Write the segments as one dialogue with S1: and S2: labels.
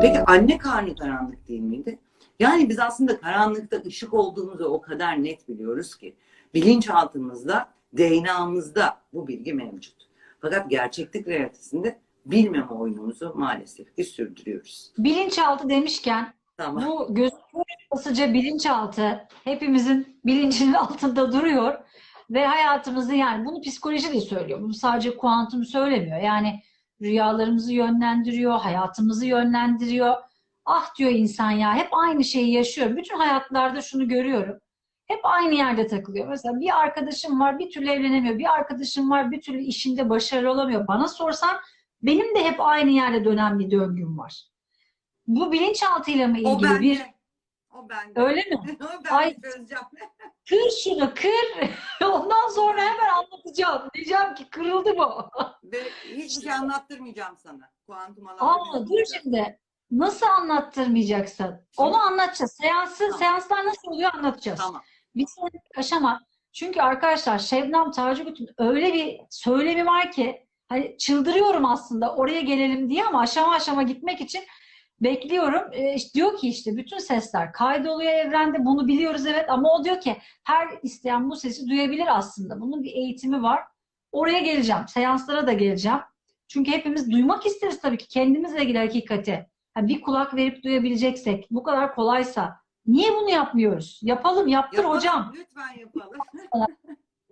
S1: Peki anne karnı karanlık değil miydi? Yani biz aslında karanlıkta ışık olduğumuzu o kadar net biliyoruz ki bilinçaltımızda, DNA'mızda bu bilgi mevcut. Fakat gerçeklik realitesinde bilmeme oyunumuzu maalesef ki sürdürüyoruz.
S2: Bilinçaltı demişken
S1: Tamam.
S2: bu gözüküyor basıca bilinçaltı hepimizin bilincinin altında duruyor ve hayatımızı yani bunu psikoloji de söylüyor. Bunu sadece kuantum söylemiyor. Yani rüyalarımızı yönlendiriyor, hayatımızı yönlendiriyor. Ah diyor insan ya hep aynı şeyi yaşıyor. Bütün hayatlarda şunu görüyorum. Hep aynı yerde takılıyor. Mesela bir arkadaşım var bir türlü evlenemiyor. Bir arkadaşım var bir türlü işinde başarılı olamıyor. Bana sorsan benim de hep aynı yerde dönen bir döngüm var. Bu bilinçaltıyla mı
S1: O
S2: ilgili
S1: bende.
S2: bir
S1: O bende.
S2: öyle mi?
S1: O ben
S2: Ay.
S1: çözeceğim.
S2: Kır şunu kır. Ondan sonra hemen anlatacağım. Diyeceğim ki kırıldı mı?
S1: Ve hiçbir şey anlattırmayacağım sana. Kuantum alanda
S2: Aa, dur şimdi. Nasıl anlattırmayacaksın? Onu anlatacağız. Seansı,
S1: Tamam.
S2: seanslar nasıl oluyor anlatacağız.
S1: Tamam.
S2: Bir sonraki aşama. Çünkü arkadaşlar Şebnem Tacıgut'un öyle bir söylemi var ki hani çıldırıyorum aslında oraya gelelim diye ama aşama aşama gitmek için bekliyorum. Ee, işte diyor ki işte bütün sesler kaydoluyor evrende bunu biliyoruz evet ama o diyor ki her isteyen bu sesi duyabilir aslında. Bunun bir eğitimi var. Oraya geleceğim. Seanslara da geleceğim. Çünkü hepimiz duymak isteriz tabii ki kendimizle ilgili hakikati. Ha, bir kulak verip duyabileceksek bu kadar kolaysa niye bunu yapmıyoruz? Yapalım, yaptır
S1: Yapalım,
S2: hocam.
S1: Lütfen yapalım.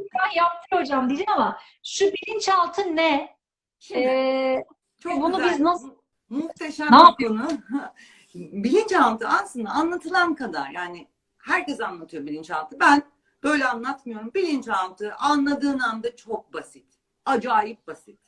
S2: Lütfen yaptır hocam diyeceğim ama şu bilinçaltı ne?
S1: Şimdi,
S2: Ee,
S1: çok
S2: bunu
S1: güzel,
S2: biz nasıl-
S1: Muhteşem
S2: Ne
S1: bir konu. Bilinçaltı aslında anlatılan kadar yani herkes anlatıyor bilinçaltı. Ben böyle anlatmıyorum. Bilinçaltı anladığın anda çok basit. Acayip basit.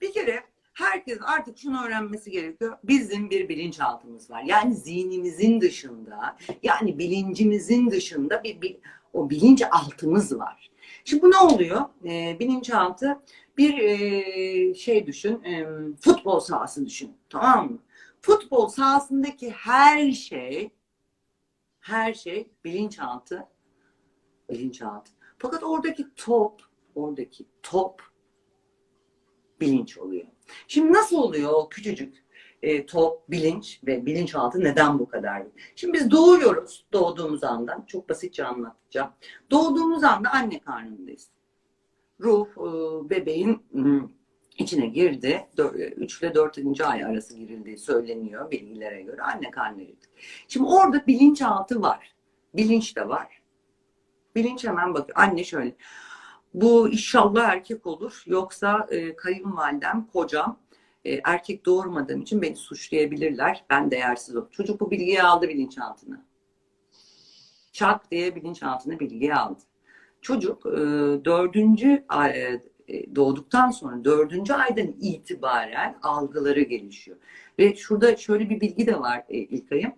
S1: Bir kere herkes artık şunu öğrenmesi gerekiyor. Bizim bir bilinçaltımız var. Yani zihnimizin dışında, yani bilincimizin dışında bir, bir o bilinçaltımız var. Şimdi bu ne oluyor? Ee, bilinçaltı bir e, şey düşün, e, futbol sahası düşün, tamam mı? Futbol sahasındaki her şey, her şey bilinçaltı, bilinçaltı. Fakat oradaki top, oradaki top bilinç oluyor. Şimdi nasıl oluyor o küçücük e, top, bilinç ve bilinçaltı neden bu kadar? Şimdi biz doğuyoruz doğduğumuz andan. Çok basitçe anlatacağım. Doğduğumuz anda anne karnındayız. Ruh e, bebeğin hı, içine girdi. 3 ile 4. ay arası girildiği söyleniyor bilgilere göre. Anne karnına girdi. Şimdi orada bilinçaltı var. Bilinç de var. Bilinç hemen bakıyor. Anne şöyle. Bu inşallah erkek olur. Yoksa e, kayınvalidem, kocam e, erkek doğurmadığım için beni suçlayabilirler. Ben değersiz olurum. Çocuk bu bilgiyi aldı bilinçaltına. Çak diye bilinçaltına bilgiyi aldı. Çocuk e, dördüncü e, doğduktan sonra dördüncü aydan itibaren algıları gelişiyor. Ve şurada şöyle bir bilgi de var e, İlkay'ım.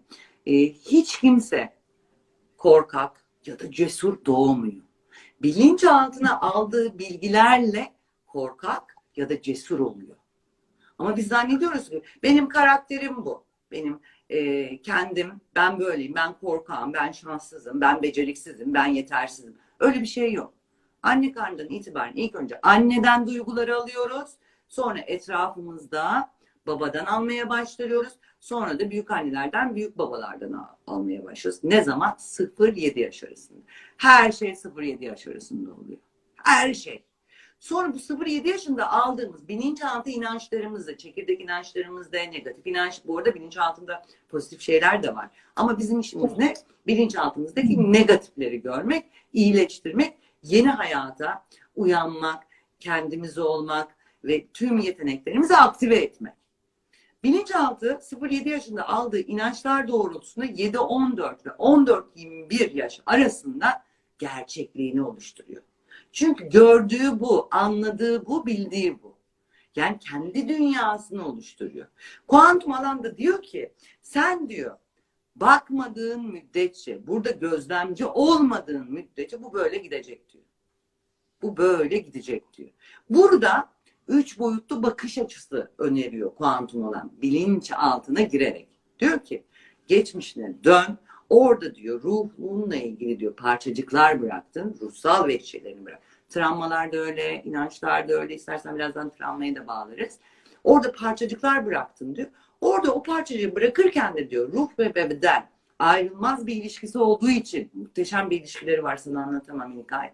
S1: E, hiç kimse korkak ya da cesur doğmuyor. Bilinçaltına aldığı bilgilerle korkak ya da cesur oluyor. Ama biz zannediyoruz ki benim karakterim bu. Benim e, kendim, ben böyleyim, ben korkağım, ben şanssızım, ben beceriksizim, ben yetersizim. Öyle bir şey yok. Anne karnından itibaren ilk önce anneden duyguları alıyoruz. Sonra etrafımızda babadan almaya başlıyoruz. Sonra da büyük annelerden, büyük babalardan al- almaya başlıyoruz. Ne zaman? 0-7 yaş arasında. Her şey 0-7 yaş arasında oluyor. Her şey. Sonra bu 0-7 yaşında aldığımız bilinçaltı inançlarımızda, çekirdek inançlarımızda, negatif inanç, bu arada bilinçaltında pozitif şeyler de var. Ama bizim işimiz ne? Bilinçaltımızdaki negatifleri görmek, iyileştirmek, yeni hayata uyanmak, kendimiz olmak ve tüm yeteneklerimizi aktive etmek. Bilinçaltı 0-7 yaşında aldığı inançlar doğrultusunda 7-14 ve 14-21 yaş arasında gerçekliğini oluşturuyor. Çünkü gördüğü bu, anladığı bu, bildiği bu. Yani kendi dünyasını oluşturuyor. Kuantum alanda diyor ki sen diyor bakmadığın müddetçe, burada gözlemci olmadığın müddetçe bu böyle gidecek diyor. Bu böyle gidecek diyor. Burada üç boyutlu bakış açısı öneriyor kuantum olan bilinç altına girerek. Diyor ki geçmişine dön. Orada diyor ruhunla ilgili diyor parçacıklar bıraktın. Ruhsal veçelerini bırak. Travmalar da öyle, inançlar da öyle. İstersen birazdan travmaya da bağlarız. Orada parçacıklar bıraktın diyor. Orada o parçacığı bırakırken de diyor ruh ve beden ayrılmaz bir ilişkisi olduğu için muhteşem bir ilişkileri var sana anlatamam İlkay.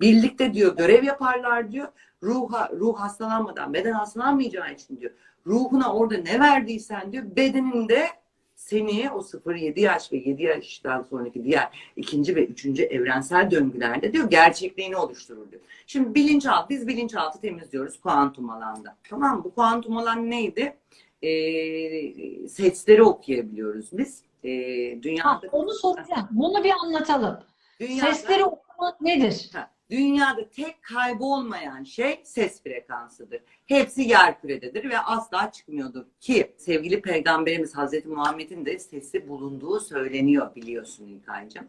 S1: Birlikte diyor görev yaparlar diyor. Ruha, ruh hastalanmadan beden hastalanmayacağı için diyor. Ruhuna orada ne verdiysen diyor bedeninde seni o 0-7 yaş ve 7 yaştan sonraki diğer ikinci ve üçüncü evrensel döngülerde diyor gerçekliğini oluşturur diyor. Şimdi bilinçaltı, biz bilinçaltı temizliyoruz kuantum alanda. Tamam mı? Bu kuantum alan neydi? Ee, sesleri okuyabiliyoruz biz. Ee,
S2: Ha,
S1: dünyada,
S2: onu soracağım. Bunu bir anlatalım.
S1: dünyada,
S2: Sesleri okumak nedir?
S1: Ha, dünyada tek kaybolmayan şey ses frekansıdır. Hepsi yer kürededir ve asla çıkmıyordur. Ki sevgili peygamberimiz Hazreti Muhammed'in de sesi bulunduğu söyleniyor biliyorsun İlkay'cığım.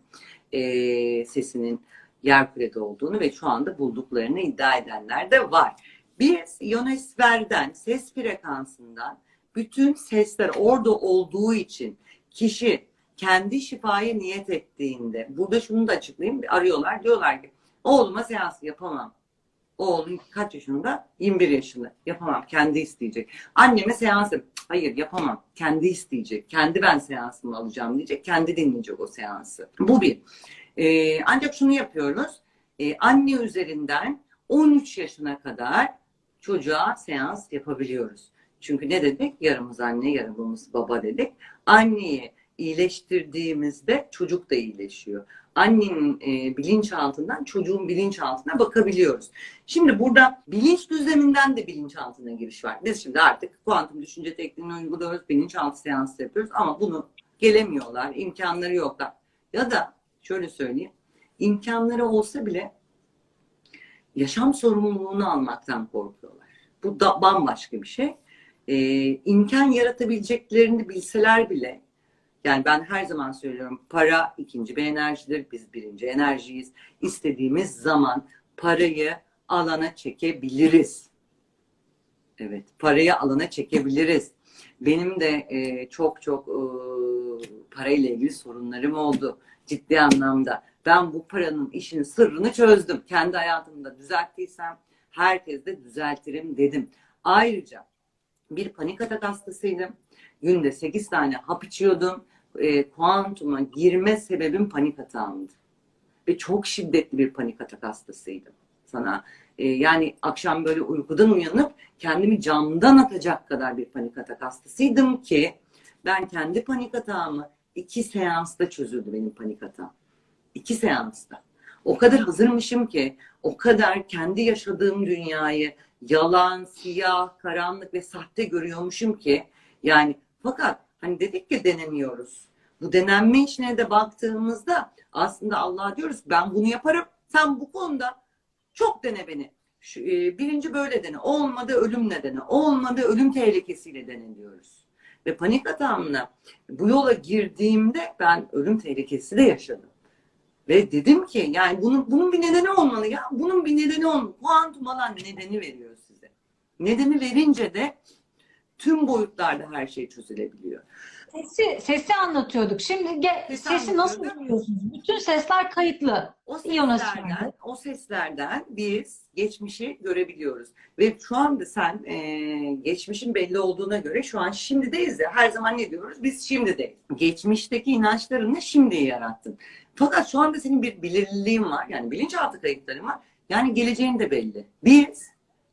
S1: Ee, sesinin yer kürede olduğunu ve şu anda bulduklarını iddia edenler de var. Biz ionosferden, ses frekansından bütün sesler orada olduğu için kişi kendi şifaya niyet ettiğinde, burada şunu da açıklayayım, arıyorlar diyorlar ki oğluma seans yapamam. Oğlum kaç yaşında? 21 yaşında. Yapamam. Kendi isteyecek. Anneme seans. Hayır yapamam. Kendi isteyecek. Kendi ben seansımı alacağım diyecek. Kendi dinleyecek o seansı. Bu bir. Ee, ancak şunu yapıyoruz. Ee, anne üzerinden 13 yaşına kadar çocuğa seans yapabiliyoruz. Çünkü ne dedik? Yarımız anne, yarımız baba dedik. Anneyi iyileştirdiğimizde çocuk da iyileşiyor. Annenin e, bilinçaltından çocuğun bilinçaltına bakabiliyoruz. Şimdi burada bilinç düzleminden de bilinçaltına giriş var. Biz şimdi artık kuantum düşünce tekniğini uyguluyoruz, bilinçaltı seansı yapıyoruz ama bunu gelemiyorlar, imkanları yoklar. Ya da şöyle söyleyeyim, imkanları olsa bile yaşam sorumluluğunu almaktan korkuyorlar. Bu da bambaşka bir şey. Ee, imkan yaratabileceklerini bilseler bile yani ben her zaman söylüyorum para ikinci bir enerjidir. Biz birinci enerjiyiz. İstediğimiz zaman parayı alana çekebiliriz. Evet, parayı alana çekebiliriz. Benim de e, çok çok e, parayla ilgili sorunlarım oldu ciddi anlamda. Ben bu paranın işin sırrını çözdüm. Kendi hayatımda düzelttiysem herkes de düzeltirim dedim. Ayrıca bir panik atak hastasıydım. Günde 8 tane hap içiyordum. E, kuantuma girme sebebim panik atağımdı. Ve çok şiddetli bir panik atak hastasıydım. Sana e, yani akşam böyle uykudan uyanıp kendimi camdan atacak kadar bir panik atak hastasıydım ki ben kendi panik atağımı iki seansta çözüldü benim panik atağım. İki seansta. O kadar hazırmışım ki, o kadar kendi yaşadığım dünyayı yalan, siyah, karanlık ve sahte görüyormuşum ki yani fakat hani dedik ki denemiyoruz. Bu denenme işine de baktığımızda aslında Allah diyoruz ben bunu yaparım. Sen bu konuda çok dene beni. Şu, e, birinci böyle dene. Olmadı ölüm nedeni. Olmadı ölüm tehlikesiyle dene diyoruz. Ve panik atağımla bu yola girdiğimde ben ölüm tehlikesi de yaşadım. Ve dedim ki yani bunun, bunun bir nedeni olmalı ya. Bunun bir nedeni olmalı. Kuantum alan nedeni veriyor size. Nedeni verince de tüm boyutlarda her şey çözülebiliyor.
S2: Sesi, sesi anlatıyorduk. Şimdi ge-
S1: Sesi
S2: sesi nasıl duyuyorsunuz? Bütün sesler kayıtlı.
S1: O seslerden, o seslerden biz geçmişi görebiliyoruz. Ve şu anda sen e, geçmişin belli olduğuna göre şu an şimdideyiz ya. Her zaman ne diyoruz? Biz şimdideyiz. Geçmişteki inançlarını şimdi yarattın. Fakat şu anda senin bir belirliliğin var. Yani bilinçaltı kayıtların var. Yani geleceğin de belli. Biz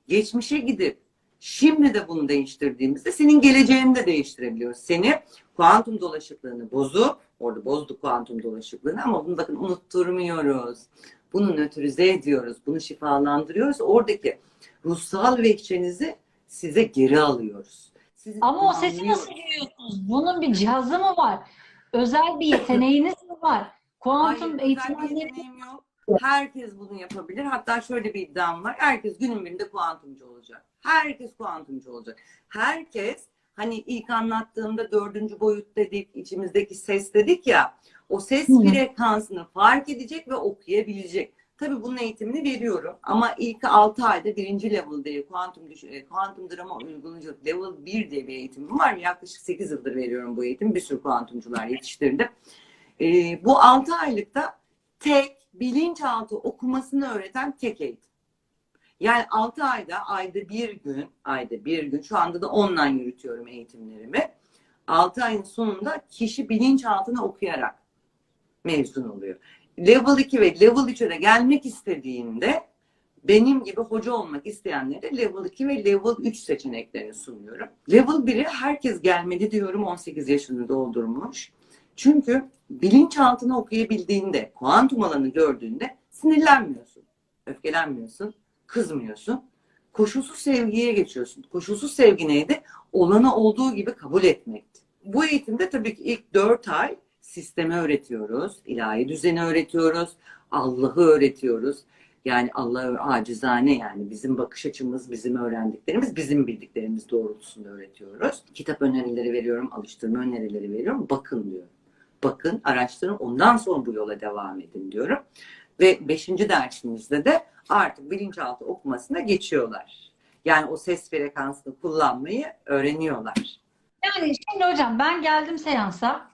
S1: geçmişe gidip şimdi de bunu değiştirdiğimizde senin geleceğini de değiştirebiliyoruz. Seni kuantum dolaşıklığını bozup orada bozduk kuantum dolaşıklığını ama bunu bakın unutturmuyoruz. Bunu nötrize ediyoruz. Bunu şifalandırıyoruz. Oradaki ruhsal vehçenizi size geri alıyoruz. Sizi
S2: Ama o sesi nasıl duyuyorsunuz? Bunun bir cihazı mı var? Özel bir yeteneğiniz mi var? Kuantum
S1: Hayır, yeteneğim yok. Herkes bunu yapabilir. Hatta şöyle bir iddiam var. Herkes günün birinde kuantumcu olacak. Herkes kuantumcu olacak. Herkes hani ilk anlattığımda dördüncü boyut dedik, içimizdeki ses dedik ya. O ses frekansını fark edecek ve okuyabilecek. Tabii bunun eğitimini veriyorum. Ama ilk 6 ayda birinci level diye kuantum, e, kuantum drama uygulayıcılık level 1 diye bir eğitimim var. Yaklaşık 8 yıldır veriyorum bu eğitimi. Bir sürü kuantumcular yetiştirdim. Ee, bu 6 aylıkta tek bilinçaltı okumasını öğreten tek eğitim. Yani 6 ayda, ayda bir gün, ayda bir gün, şu anda da online yürütüyorum eğitimlerimi. 6 ayın sonunda kişi bilinçaltını okuyarak mezun oluyor. Level 2 ve level 3'e de gelmek istediğinde benim gibi hoca olmak isteyenlere level 2 ve level 3 seçeneklerini sunuyorum. Level 1'e herkes gelmeli diyorum 18 yaşını doldurmuş. Çünkü bilinçaltını okuyabildiğinde, kuantum alanı gördüğünde sinirlenmiyorsun, öfkelenmiyorsun, kızmıyorsun. Koşulsuz sevgiye geçiyorsun. Koşulsuz sevgi neydi? Olanı olduğu gibi kabul etmekti. Bu eğitimde tabii ki ilk 4 ay sistemi öğretiyoruz, ilahi düzeni öğretiyoruz, Allah'ı öğretiyoruz. Yani Allah'ı acizane yani bizim bakış açımız, bizim öğrendiklerimiz, bizim bildiklerimiz doğrultusunda öğretiyoruz. Kitap önerileri veriyorum, alıştırma önerileri veriyorum. Bakın diyorum. Bakın, araştırın, ondan sonra bu yola devam edin diyorum. Ve beşinci dersimizde de artık bilinçaltı okumasına geçiyorlar. Yani o ses frekansını kullanmayı öğreniyorlar.
S2: Yani şimdi hocam ben geldim seansa,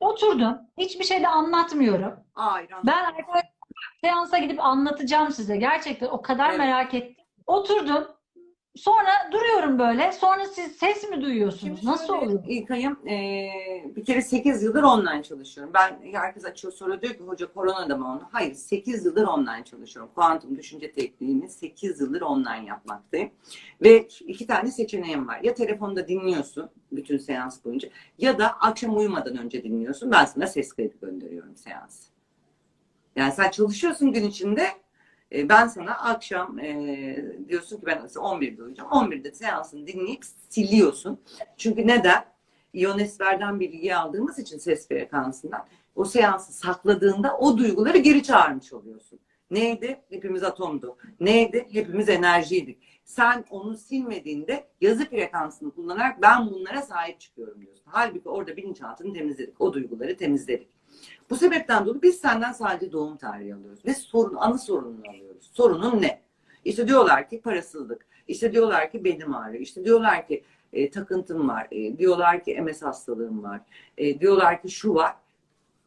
S2: oturdum, hiçbir şey de anlatmıyorum.
S1: Aynen.
S2: Ben arkadaşlar seansa gidip anlatacağım size. Gerçekten o kadar
S1: Evet.
S2: merak ettim. Oturdum. Sonra duruyorum böyle. Sonra siz ses mi duyuyorsunuz?
S1: Şimdi
S2: Nasıl
S1: şöyle,
S2: oluyor?
S1: İlkay'ım eee, bir kere 8 yıldır online çalışıyorum. Ben herkes açıyor sonra diyor ki hoca korona da mı onu? Hayır 8 yıldır online çalışıyorum. Kuantum düşünce tekniğini 8 yıldır online yapmaktayım. Ve iki tane seçeneğim var. Ya telefonda dinliyorsun bütün seans boyunca ya da akşam uyumadan önce dinliyorsun. Ben sana ses kaydı gönderiyorum seans. Yani sen çalışıyorsun gün içinde e, ben sana akşam e, diyorsun ki ben mesela 11'de uyuyacağım. 11'de seansını dinleyip siliyorsun. Çünkü neden? İyonosferden bilgi aldığımız için ses frekansından o seansı sakladığında o duyguları geri çağırmış oluyorsun. Neydi? Hepimiz atomdu. Neydi? Hepimiz enerjiydik. Sen onu silmediğinde yazı frekansını kullanarak ben bunlara sahip çıkıyorum diyorsun. Halbuki orada bilinçaltını temizledik. O duyguları temizledik. Bu sebepten dolayı biz senden sadece doğum tarihi alıyoruz. Ve sorun, anı sorununu alıyoruz. Sorunun ne? İşte diyorlar ki parasızlık. İşte diyorlar ki benim ağrıyor. İşte diyorlar ki e, takıntım var. E, diyorlar ki MS hastalığım var. E, diyorlar ki şu var.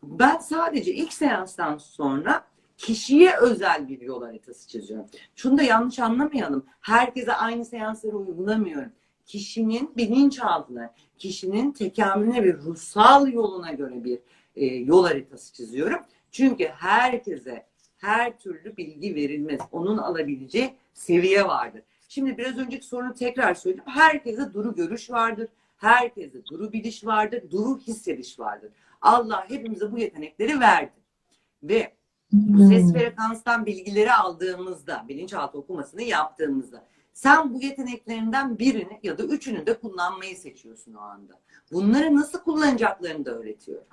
S1: Ben sadece ilk seanstan sonra kişiye özel bir yol haritası çiziyorum. Şunu da yanlış anlamayalım. Herkese aynı seansları uygulamıyorum. Kişinin bilinçaltına, kişinin tekamüline ve ruhsal yoluna göre bir e, yol haritası çiziyorum. Çünkü herkese her türlü bilgi verilmez. Onun alabileceği seviye vardır. Şimdi biraz önceki sorunu tekrar söyleyeyim. Herkese duru görüş vardır. Herkese duru biliş vardır. Duru hissediş vardır. Allah hepimize bu yetenekleri verdi. Ve bu ses frekanstan bilgileri aldığımızda, bilinçaltı okumasını yaptığımızda sen bu yeteneklerinden birini ya da üçünü de kullanmayı seçiyorsun o anda. Bunları nasıl kullanacaklarını da öğretiyorum.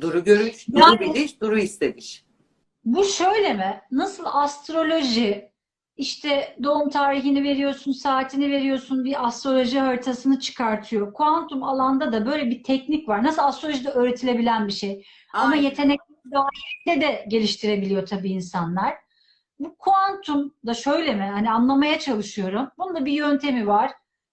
S1: Duru görüş, duru
S2: Yani-
S1: biliş, duru hissediş.
S2: Bu şöyle mi? Nasıl astroloji işte doğum tarihini veriyorsun, saatini veriyorsun, bir astroloji haritasını çıkartıyor. Kuantum alanda da böyle bir teknik var. Nasıl astrolojide öğretilebilen bir şey. Ama
S1: Aynen.
S2: yetenek dahilinde de geliştirebiliyor tabii insanlar. Bu kuantum da şöyle mi? Hani anlamaya çalışıyorum. Bunun da bir yöntemi var.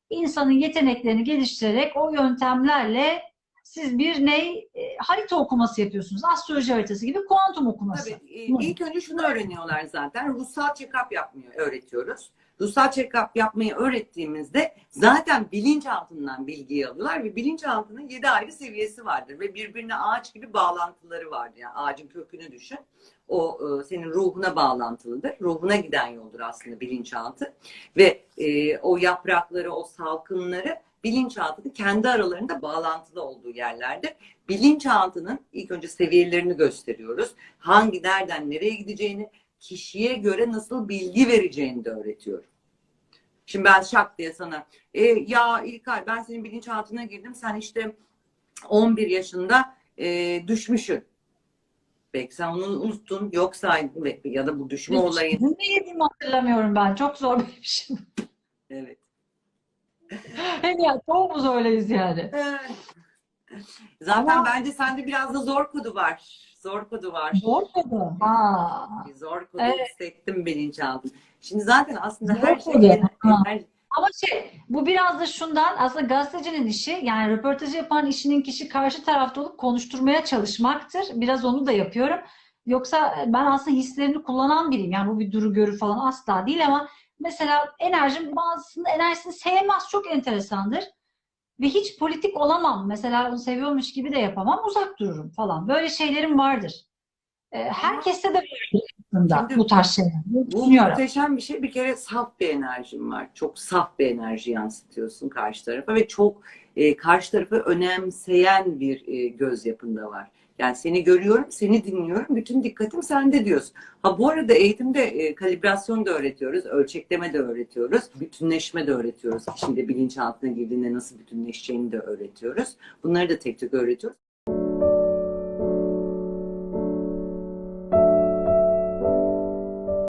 S2: İnsanın yeteneklerini geliştirerek o yöntemlerle siz bir ney e, harita okuması yapıyorsunuz. Astroloji haritası gibi kuantum okuması.
S1: Tabii. e, ilk önce şunu öğreniyorlar zaten. Ruhsal check-up yapmayı öğretiyoruz. Ruhsal check-up yapmayı öğrettiğimizde zaten bilinçaltından bilgiyi alıyorlar ve bilinçaltının yedi ayrı seviyesi vardır ve birbirine ağaç gibi bağlantıları vardır. Yani ağacın kökünü düşün. O e, senin ruhuna bağlantılıdır. Ruhuna giden yoldur aslında bilinçaltı. Ve e, o yaprakları, o salkımları bilinçaltı kendi aralarında bağlantılı olduğu yerlerdir. Bilinçaltının ilk önce seviyelerini gösteriyoruz. Hangi nereden nereye gideceğini, kişiye göre nasıl bilgi vereceğini de öğretiyorum. Şimdi ben şak diye sana e, ya İlkay ben senin bilinçaltına girdim sen işte 11 yaşında e, düşmüşsün. Belki sen onu unuttun yok saydın ya da bu düşme olayı.
S2: Ne yediğimi hatırlamıyorum ben. Çok zor bir şey.
S1: Evet.
S2: Hem ya çoğumuz öyleyiz yani.
S1: Zaten
S2: Ama-
S1: bence sende biraz da zor kodu var. Zor kodu var.
S2: Zor tabii. Ha.
S1: Bir zor kodu
S2: Evet.
S1: hissettim bilinçaltım. Şimdi zaten aslında
S2: Zor
S1: her
S2: kodu. Ha.
S1: her,
S2: Ama şey, bu biraz da şundan aslında gazetecinin işi yani röportajı yapan işinin kişi karşı tarafta olup konuşturmaya çalışmaktır. Biraz onu da yapıyorum. Yoksa ben aslında hislerini kullanan biriyim. Yani bu bir duru görü falan asla değil ama mesela enerjim bazısının enerjisini sevmez. Çok enteresandır. Ve hiç politik olamam. Mesela onu seviyormuş gibi de yapamam. Uzak dururum falan. Böyle şeylerim vardır. Ee, herkeste de vardır aslında
S1: Şimdi
S2: bu tarz şeyler.
S1: Bu muhteşem bir şey. Bir kere saf bir enerjin var. Çok saf bir enerji yansıtıyorsun karşı tarafa ve çok e, karşı tarafı önemseyen bir e, göz yapında var. Yani seni görüyorum, seni dinliyorum, bütün dikkatim sende diyorsun. Ha bu arada eğitimde e, kalibrasyon da öğretiyoruz, ölçekleme de öğretiyoruz, bütünleşme de öğretiyoruz. İçinde bilinçaltına girdiğinde nasıl bütünleşeceğini de öğretiyoruz. Bunları da tek tek öğretiyoruz.